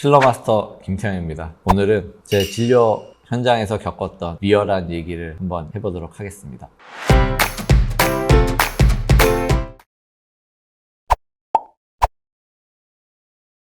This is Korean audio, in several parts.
필러마스터 김태형입니다. 오늘은 제 진료 현장에서 겪었던 리얼한 얘기를 한번 해보도록 하겠습니다.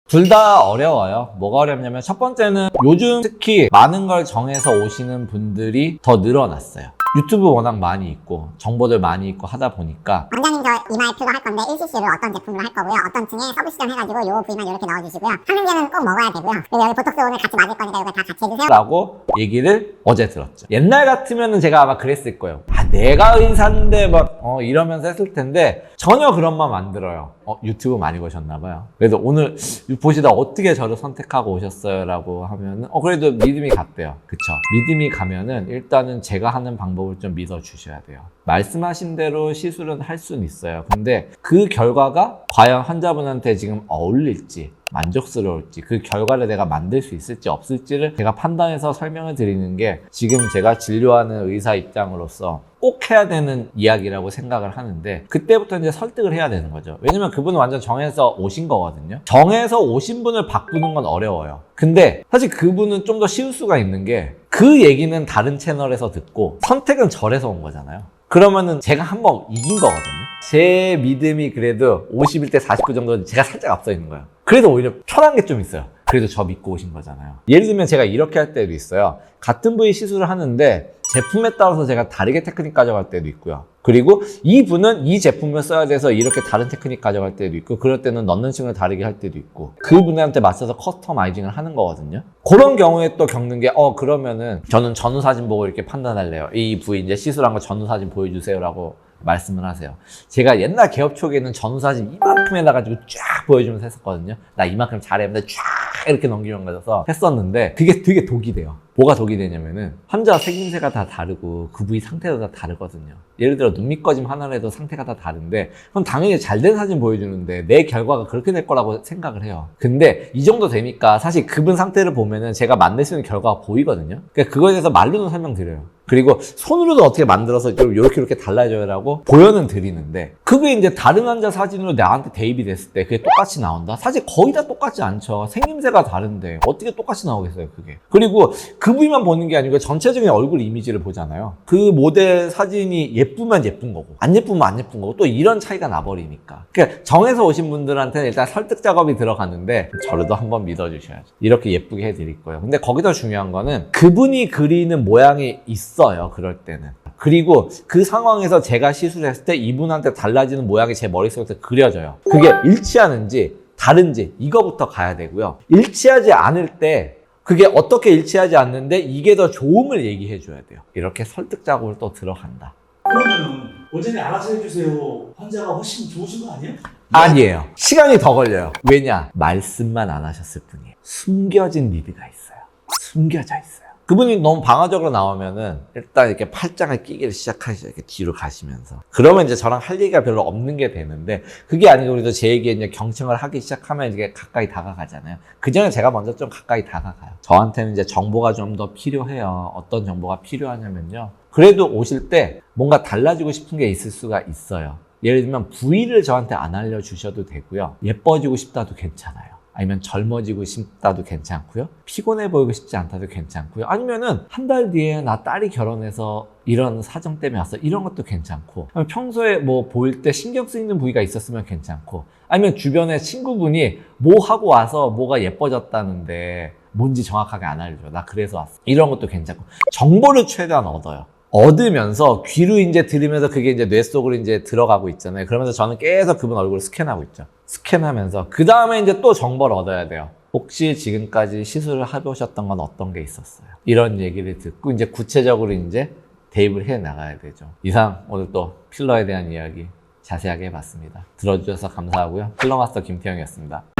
둘다 어려워요. 뭐가 어렵냐면 첫 번째는 요즘 특히 많은 걸 정해서 오시는 분들이 더 늘어났어요. 유튜브 워낙 많이 있고 정보들 많이 있고 하다 보니까 원장님 저 이마에 필러 할 건데 1cc를 어떤 제품으로 할 거고요. 어떤 층에 서브 시전 해가지고 요 부위만 이렇게 넣어주시고요. 항생제는 꼭 먹어야 되고요. 그리고 여기 보톡스 오늘 같이 맞을 거니까 이거 다 같이 해주세요. 라고 얘기를 어제 들었죠. 옛날 같으면 제가 아마 그랬을 거예요. 아, 내가 의사인데 막, 어, 이러면서 했을 텐데 전혀 그런 마음 안 들어요. 어, 유튜브 많이 보셨나 봐요. 그래서 오늘 보시다 어떻게 저를 선택하고 오셨어요? 라고 하면은, 어, 그래도 믿음이 갔대요. 그쵸. 믿음이 가면은 일단은 제가 하는 방법 을 좀 믿어 주셔야 돼요. 말씀하신 대로 시술은 할 수는 있어요. 근데 그 결과가 과연 환자분한테 지금 어울릴지, 만족스러울지 그 결과를 내가 만들 수 있을지 없을지를 제가 판단해서 설명을 드리는 게 지금 제가 진료하는 의사 입장으로서 꼭 해야 되는 이야기라고 생각을 하는데 그때부터 이제 설득을 해야 되는 거죠. 왜냐면 그분은 완전 정해서 오신 거거든요. 정해서 오신 분을 바꾸는 건 어려워요. 근데 사실 그분은 좀 더 쉬울 수가 있는 게 그 얘기는 다른 채널에서 듣고 선택은 절에서 온 거잖아요. 그러면은 제가 한 번 이긴 거거든요. 제 믿음이 그래도 51대 49 정도는 제가 살짝 앞서 있는 거예요. 그래도 오히려 편한 게 좀 있어요. 그래도 저 믿고 오신 거잖아요. 예를 들면 제가 이렇게 할 때도 있어요. 같은 부위 시술을 하는데 제품에 따라서 제가 다르게 테크닉 가져갈 때도 있고요. 그리고 이 분은 이 제품을 써야 돼서 이렇게 다른 테크닉 가져갈 때도 있고 그럴 때는 넣는 층을 다르게 할 때도 있고 그 분한테 맞춰서 커스터마이징을 하는 거거든요. 그런 경우에 또 겪는 게 어 그러면은 저는 전후 사진 보고 이렇게 판단할래요. 이 부위 이제 시술한 거 전후 사진 보여주세요 라고 말씀을 하세요. 제가 옛날 개업 초기에는 전후 사진 이만큼 해놔가지고 쫙 보여주면서 했었거든요. 나 이만큼 잘했는데 쫙 이렇게 넘기면서 했었는데 그게 되게 독이 돼요. 뭐가 독이 되냐면은 환자 생김새가 다 다르고 그 부위 상태도 다 다르거든요. 예를 들어 눈 밑꺼짐 하나로 해도 상태가 다 다른데 그럼 당연히 잘 된 사진 보여주는데 내 결과가 그렇게 될 거라고 생각을 해요. 근데 이 정도 되니까 사실 그분 상태를 보면은 제가 만들 수 있는 결과가 보이거든요. 그러니까 그거에 대해서 말로는 설명드려요. 그리고 손으로도 어떻게 만들어서 좀 이렇게 이렇게 달라져요라고 보여는 드리는데 그게 이제 다른 환자 사진으로 나한테 대입이 됐을 때 그게 똑같이 나온다? 사실 거의 다 똑같지 않죠. 생김새가 다른데 어떻게 똑같이 나오겠어요 그게. 그리고 그 부위만 보는 게 아니고 전체적인 얼굴 이미지를 보잖아요. 그 모델 사진이 예쁘면 예쁜 거고 안 예쁘면 안 예쁜 거고 또 이런 차이가 나버리니까. 그러니까 정해서 오신 분들한테는 일단 설득 작업이 들어가는데 저를도 한번 믿어주셔야죠. 이렇게 예쁘게 해드릴 거예요. 근데 거기서 중요한 거는 그분이 그리는 모양이 있어요. 그럴 때는. 그리고 그 상황에서 제가 시술했을 때 이분한테 달라지는 모양이 제 머릿속에서 그려져요. 그게 일치하는지 다른지 이거부터 가야 되고요. 일치하지 않을 때 그게 어떻게 일치하지 않는데 이게 더 좋음을 얘기해 줘야 돼요. 이렇게 설득 작업을 또 들어간다. 그러면 원장님 알아서 해주세요. 환자가 훨씬 좋으신 거 아니에요? 아니에요. 시간이 더 걸려요. 왜냐? 말씀만 안 하셨을 뿐이에요. 숨겨진 리드가 있어요. 숨겨져 있어요. 그분이 너무 방어적으로 나오면은 일단 이렇게 팔짱을 끼기를 시작하시죠. 이렇게 뒤로 가시면서. 그러면 이제 저랑 할 얘기가 별로 없는 게 되는데 그게 아니고 우리도 제 얘기에 이제 경청을 하기 시작하면 이게 가까이 다가가잖아요. 그 전에 제가 먼저 좀 가까이 다가가요. 저한테는 이제 정보가 좀 더 필요해요. 어떤 정보가 필요하냐면요. 그래도 오실 때 뭔가 달라지고 싶은 게 있을 수가 있어요. 예를 들면 부위를 저한테 안 알려주셔도 되고요. 예뻐지고 싶다도 괜찮아요. 아니면 젊어지고 싶다도 괜찮고요. 피곤해 보이고 싶지 않다도 괜찮고요. 아니면은 한 달 뒤에 나 딸이 결혼해서 이런 사정 때문에 왔어. 이런 것도 괜찮고. 평소에 뭐 보일 때 신경 쓰이는 부위가 있었으면 괜찮고. 아니면 주변에 친구분이 뭐 하고 와서 뭐가 예뻐졌다는데 뭔지 정확하게 안 알려줘. 나 그래서 왔어. 이런 것도 괜찮고. 정보를 최대한 얻어요. 얻으면서 귀로 이제 들으면서 그게 이제 뇌 속으로 이제 들어가고 있잖아요. 그러면서 저는 계속 그분 얼굴을 스캔하고 있죠. 스캔하면서 그 다음에 이제 또 정보를 얻어야 돼요. 혹시 지금까지 시술을 해보셨던 건 어떤 게 있었어요? 이런 얘기를 듣고 이제 구체적으로 이제 대입을 해 나가야 되죠. 이상 오늘 또 필러에 대한 이야기 자세하게 해봤습니다. 들어주셔서 감사하고요. 필러마스터 김태형이었습니다.